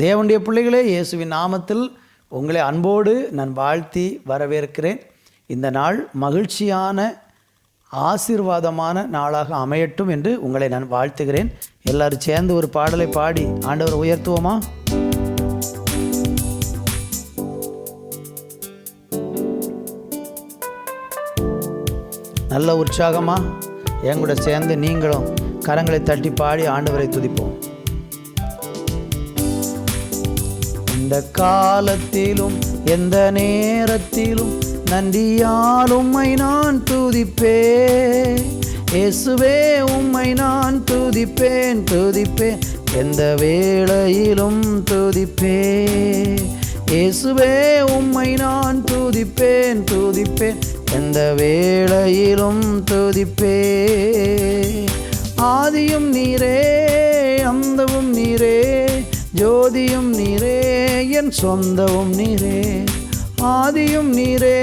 தேவனுடைய பிள்ளைகளே இயேசுவின் நாமத்தில் உங்களை அன்போடு நான் வாழ்த்தி வரவேற்கிறேன். இந்த நாள் மகிழ்ச்சியான ஆசீர்வாதமான நாளாக அமையட்டும் என்று உங்களை நான் வாழ்த்துகிறேன். எல்லாரும் சேர்ந்து ஒரு பாடலை பாடி ஆண்டவர் உயர்த்துவோமா? நல்ல உற்சாகமாக என் கூட சேர்ந்து நீங்களும் கரங்களை தட்டி பாடி ஆண்டவரை துதிப்போம். எந்த காலத்திலும் எந்த நேரத்திலும் நன்றியால் உம்மை நான் துதிப்பேன். இயேசுவே உம்மை நான் துதிப்பேன் துதிப்பேன். எந்த வேளையிலும் துதிப்பேன். இயேசுவே உம்மை நான் துதிப்பேன் துதிப்பேன். எந்த வேளையிலும் துதிப்பேன். ஆதியும் நீரே அந்தவும் நீரே ஜோதியும் நீரே. சொந்தவும் நீரே ஆதியும் நீரே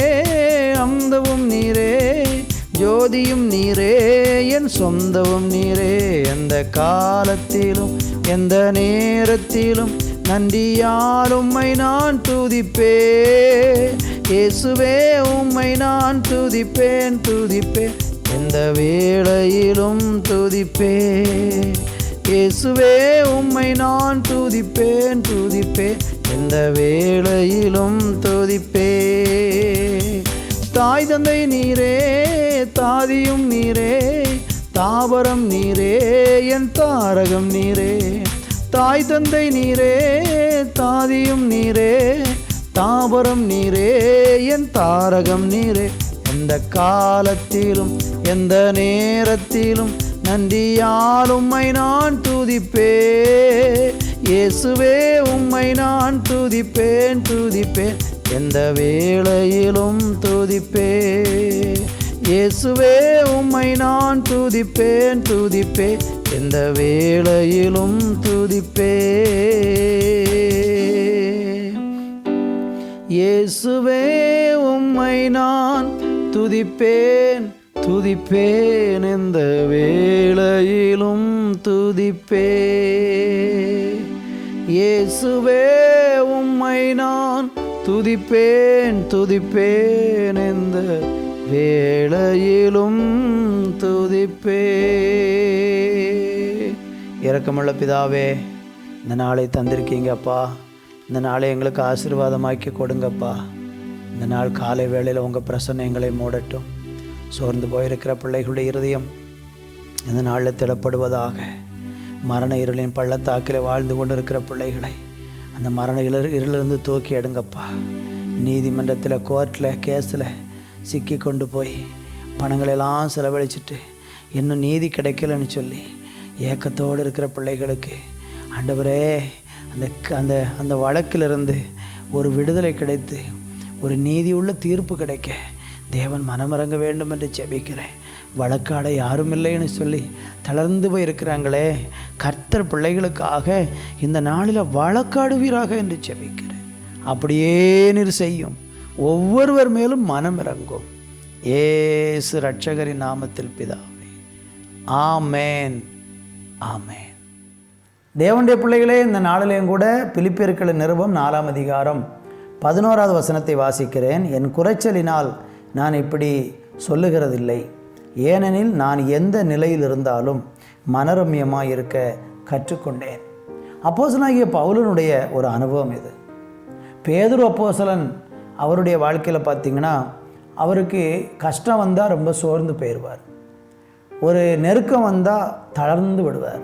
அந்தவும் நீரே ஜோதியும் நீரே என் சொந்தவும் நீரே. எந்த காலத்திலும் எந்த நேரத்திலும் நன்றியால் உம்மை நான் துதிப்பே இயேசுவே உம்மை நான் துதிப்பேன் துதிப்பேன். எந்த வேளையிலும் துதிப்பே இயேசுவே உம்மை நான் துதிப்பேன் துதிப்பேன். எந்த வேளையிலும் துதிப்பே. தாய் தந்தை நீரே தாதியும் நீரே தாவரம் நீரே என் தாரகம் நீரே. தாய் தந்தை நீரே தாதியும் நீரே தாவரம் நீரே என் தாரகம் நீரே. எந்த காலத்திலும் எந்த நேரத்திலும் நன்றியால் உம்மை நான் துதிப்பே. இயேசுவே உம்மை நான் துதிப்பேன் துதிப்பேன். எந்த வேளையிலும் துதிப்பேன். இயேசுவே உம்மை நான் துதிப்பேன் துதிப்பேன். எந்த வேளையிலும் துதிப்பே இயேசுவே உம்மை நான் துதிப்பேன் துதிப்பேன். எந்த வேளையிலும் துதிப்பே இயேசுவே உம்மை நான் துதிப்பேன் துதிப்பேன் எந்த வேளையிலும் துதிப்பே. இறக்கமுள்ள பிதாவே இந்த நாளை தந்திருக்கீங்கப்பா இந்த நாளை எங்களுக்கு ஆசீர்வாதமாக்கி கொடுங்கப்பா. இந்த நாள் காலை வேளையில் உங்கள் பிரசன்ன எங்களை மூடட்டும். சோர்ந்து போயிருக்கிற பிள்ளைகளுடைய இருதயம் இந்த நாளில் திடப்படுவதாக. மரண இருளின் பள்ளத்தாக்கில் வாழ்ந்து கொண்டிருக்கிற பிள்ளைகளை அந்த மரண இருள் இருளிலிருந்து தூக்கி எடுங்கப்பா. நீதிமன்றத்தில் கோர்ட்டில் கேஸில் சிக்கி கொண்டு போய் பணங்களெல்லாம் செலவழிச்சிட்டு இன்னும் நீதி கிடைக்கலன்னு சொல்லி ஏக்கத்தோடு இருக்கிற பிள்ளைகளுக்கு ஆண்டவரே அந்த அந்த அந்த வழக்கிலிருந்து ஒரு விடுதலை கிடைத்து ஒரு நீதியுள்ள தீர்ப்பு கிடைக்க தேவன் மனமிறங்க வேண்டும் என்று ஜெபிக்கிறேன். வழக்காட யாரும் இல்லைன்னு சொல்லி தளர்ந்து போய் இருக்கிறாங்களே கர்த்தர் பிள்ளைகளுக்காக இந்த நாளில் வழக்காடுவீராக என்று ஜெபிக்கிறேன். அப்படியே நீர் செய்யும். ஒவ்வொருவர் மேலும் மனம் இறங்கும். ஏசு ரட்சகரின் நாமத்தில் பிதாவே. ஆமேன். ஆமேன். தேவனுடைய பிள்ளைகளே இந்த நாளிலேயும் கூட பிலிப்பியர்களின் நிருபம் நாலாம் அதிகாரம் பதினோராவது வசனத்தை வாசிக்கிறேன். என் குறைச்சலினால் நான் இப்படி சொல்லுகிறதில்லை. ஏனெனில் நான் எந்த நிலையில் இருந்தாலும் மனரம்யமாக இருக்க கற்றுக்கொண்டேன். அப்போசனாகிய பவுலனுடைய ஒரு அனுபவம் இது. பேதுரு அப்போசலன் அவருடைய வாழ்க்கையில் பார்த்திங்கன்னா அவருக்கு கஷ்டம் வந்தால் ரொம்ப சோர்ந்து போயிடுவார் ஒரு நெருக்கம் வந்தால் தளர்ந்து விடுவார்.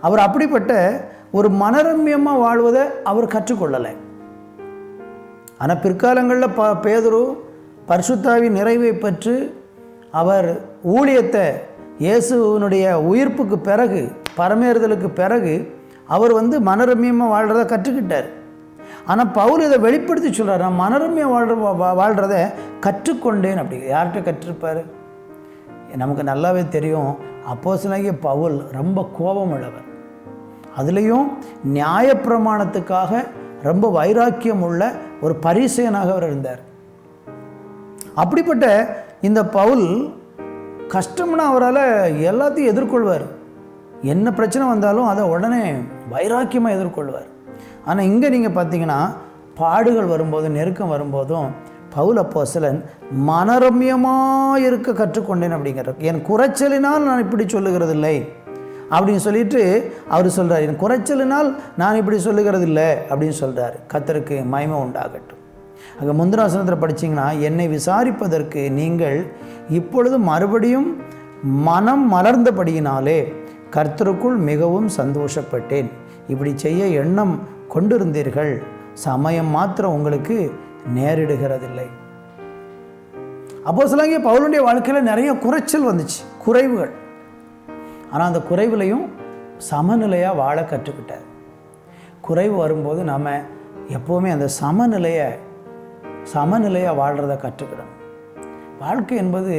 அவர் அப்படிப்பட்ட ஒரு மனரம்யமாக வாழ்வதை அவர் கற்றுக்கொள்ளலை. ஆனால் பிற்காலங்களில் ப பேதுரு பரிசுத்தாவின் நிறைவை பெற்று அவர் ஊழியத்தை இயேசுவனுடைய உயிர்ப்புக்கு பிறகு பரமேறுதலுக்கு பிறகு அவர் வந்து மனரமியமாக வாழ்கிறத கற்றுக்கிட்டார். ஆனால் பவுல் இதை வெளிப்படுத்தி சொல்கிறார் நான் மனரமியம் வாழ்ற வாழ்கிறத கற்றுக்கொண்டேன் அப்படி யார்கிட்ட கற்றுருப்பார்? நமக்கு நல்லாவே தெரியும் அப்போஸ்தலனாகிய பவுல் ரொம்ப கோபம் உள்ளவர் அதுலேயும் நியாயப்பிரமாணத்துக்காக ரொம்ப வைராக்கியம் உள்ள ஒரு பரிசையனாக அவர் இருந்தார். அப்படிப்பட்ட இந்த பவுல் கஷ்டம்னா அவரால் எல்லாத்தையும் எதிர்கொள்வார். என்ன பிரச்சனை வந்தாலும் அதை உடனே வைராக்கியமாக எதிர்கொள்வார். ஆனால் இங்கே நீங்கள் பார்த்தீங்கன்னா பாடுகள் வரும்போது நெருக்கம் வரும்போதும் பவுல் அப்போஸ்தலன் மனரம்யமாக இருக்க கற்றுக்கொண்டேன் அப்படிங்கிற என் குறைச்சலினால் நான் இப்படி சொல்லுகிறது இல்லை அப்படின்னு சொல்லிட்டு அவர் சொல்கிறார் என் குறைச்சலினால் நான் இப்படி சொல்லுகிறது இல்லை அப்படின்னு சொல்கிறார் கத்தருக்கு மயமை உண்டாகட்டும். அங்கே முந்திராசனத்தில் படிச்சீங்கன்னா என்னை விசாரிப்பதற்கு நீங்கள் இப்பொழுது மறுபடியும் மனம் மலர்ந்தபடியினாலே கர்த்தருக்குள் மிகவும் சந்தோஷப்பட்டேன். இப்படி செய்ய எண்ணம் கொண்டிருந்தீர்கள். சமயம் மாத்திரம் உங்களுக்கு நேரிடுகிறதில்லை. அப்போ சிலங்க பவுலுடைய வாழ்க்கையில் நிறைய குறைச்சல் வந்துச்சு. குறைவுகள். ஆனால் அந்த குறைவுலையும் சமநிலையாக வாழ கற்றுக்கிட்டார். குறைவு வரும்போது நாம் எப்போவுமே அந்த சமநிலையை சமநிலையாக வாழ்கிறத கற்றுக்கிறோம் வாழ்க்கை என்பது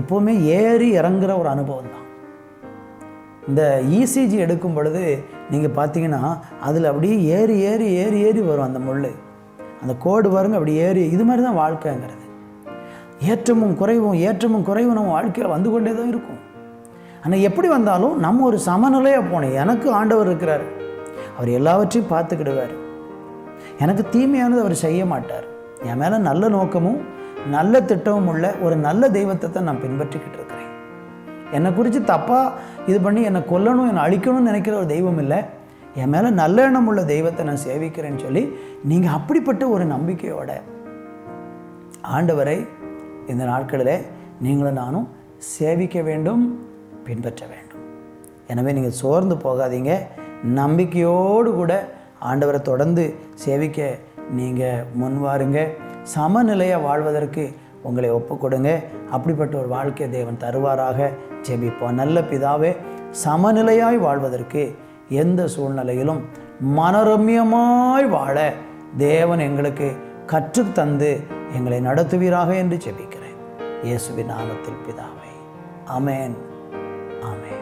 எப்போவுமே ஏறி இறங்குற ஒரு அனுபவம் தான். இந்த இசிஜி எடுக்கும் பொழுது நீங்கள் பார்த்தீங்கன்னா அதில் அப்படியே ஏறி ஏறி ஏறி ஏறி வரும் அந்த முள் அந்த கோடு பாருங்க அப்படி ஏறி இது மாதிரி தான் வாழ்க்கைங்கிறது. ஏற்றமும் குறைவும் ஏற்றமும் குறைவும் நம்ம வாழ்க்கையில் வந்து கொண்டே தான் இருக்கும். ஆனால் எப்படி வந்தாலும் நம்ம ஒரு சமநிலையாக போனோம். எனக்கு ஆண்டவர் இருக்கிறார். அவர் எல்லாவற்றையும் பார்த்துக்கிடுவார். எனக்கு தீமையானது அவர் செய்ய மாட்டார். என் மேலே நல்ல நோக்கமும் நல்ல திட்டமும் உள்ள ஒரு நல்ல தெய்வத்தை தான் நான் பின்பற்றிக்கிட்டு இருக்கிறேன். என்னை குறித்து தப்பாக இது பண்ணி என்னை கொல்லணும் என்னை அழிக்கணும்னு நினைக்கிற ஒரு தெய்வம் இல்லை. என் மேலே நல்ல எண்ணம் உள்ள தெய்வத்தை நான் சேவிக்கிறேன்னு சொல்லி நீங்கள் அப்படிப்பட்ட ஒரு நம்பிக்கையோட ஆண்டவரை இந்த நாட்களில் நீங்களும் நானும் சேவிக்க வேண்டும் பின்பற்ற வேண்டும். எனவே நீங்கள் சோர்ந்து போகாதீங்க. நம்பிக்கையோடு கூட ஆண்டவரை தொடர்ந்து சேவிக்க நீங்கள் முன்வாருங்க சமநிலையாக வாழ்வதற்கு உங்களை ஒப்பு கொடுங்க அப்படிப்பட்ட ஒரு வாழ்க்கை தேவன் தருவாராக. ஜெபிப்போம். நல்ல பிதாவே சமநிலையாய் வாழ்வதற்கு எந்த சூழ்நிலையிலும் மனரம்யமாய் வாழ தேவன் எங்களுக்கு கற்றுத்தந்து எங்களை நடத்துவீராக என்று ஜெபிக்கிறேன். இயேசுவின் நாமத்தில் பிதாவை. அமேன் அமேன்